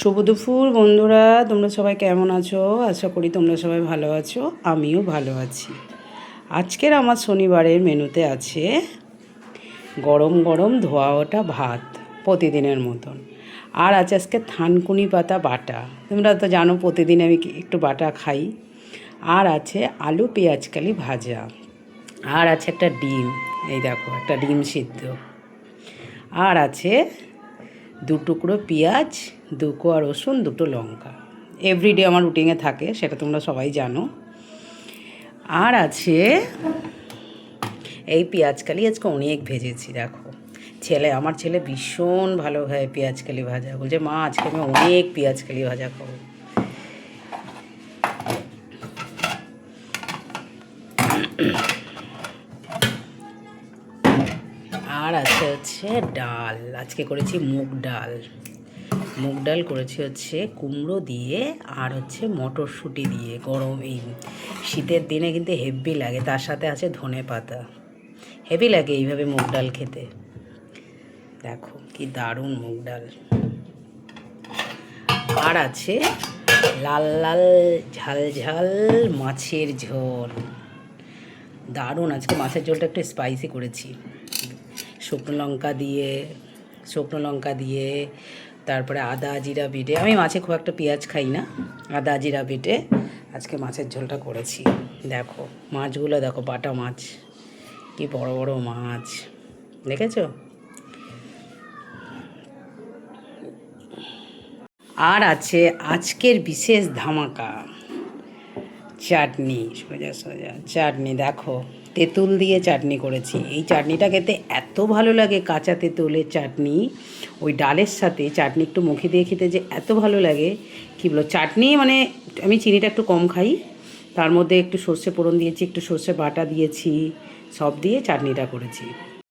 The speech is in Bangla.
শুভ দুপুর, বন্ধুরা। তোমরা সবাই কেমন আছো? আশা করি তোমরা সবাই ভালো আছো। আমিও ভালো আছি। আজকের আমার শনিবারের মেনুতে আছে গরম গরম ধোয়া ওটা ভাত প্রতিদিনের মতন। আর আছে আজকে থানকুনি পাতা বাটা। তোমরা তো জানো প্রতিদিন আমি একটু বাটা খাই। আর আছে আলু পেঁয়াজকালি ভাজা। আর আছে একটা ডিম। এই দেখো, একটা ডিম সিদ্ধ। আর আছে দু টুকরো পেঁয়াজ, দু কোয়া রসুন, দুটো লঙ্কা। এভরিডে আমার রুটিনে থাকে, সেটা তোমরা সবাই জানো। আর আছে এই পেঁয়াজকালি আজকে অনেক ভেজেছি, দেখো। ছেলে, আমার ছেলে ভীষণ ভালো হয় পেঁয়াজকালি ভাজা। বলছে, মা, আজকে আমি অনেক পেঁয়াজকালি ভাজা খাব। আর আছে হচ্ছে ডাল। আজকে করেছি মুগ ডাল। মুগ ডাল করেছি হচ্ছে কুমড়ো দিয়ে আর হচ্ছে মটরশুঁটি দিয়ে গরম এই শীতের দিনে কিন্তু হেভি লাগে, তার সাথে আছে ধনে পাতা। হেভি লাগে এইভাবে মুগ ডাল খেতে। দেখো কি দারুণ মুগ ডাল। আর আছে লাল লাল ঝাল ঝাল মাছের ঝোল। দারুণ, আজকে মাছের ঝোলটা একটু স্পাইসি করেছি। শুকনো লঙ্কা দিয়ে, শুকনো লঙ্কা দিয়ে, তারপরে আদা জিরা বেটে, আমি মাছে খুব একটা পেঁয়াজ খাই না, আদা জিরা বেটে আজকে মাছের ঝোলটা করেছি। দেখো, মাছগুলো দেখো, বাটা মাছ, কি বড় বড় মাছ, দেখেছ? আর আছে আজকের বিশেষ ধামাকা, চাটনি, সোজা সোজা, চাটনি, দেখো। তেঁতুল দিয়ে চাটনি করেছি। এই চাটনিটা খেতে এত ভালো লাগে কাঁচা তেঁতুলের চাটনি। ওই ডালের সাথে চাটনি একটু মুখে দিয়ে খেতে যে এত ভালো লাগে। কী বলো চাটনি মানে আমি চিনিটা একটু কম খাই। তার মধ্যে একটু সর্ষে পোড়ন দিয়েছি, একটু সর্ষে বাটা দিয়েছি, সব দিয়ে চাটনিটা করেছি।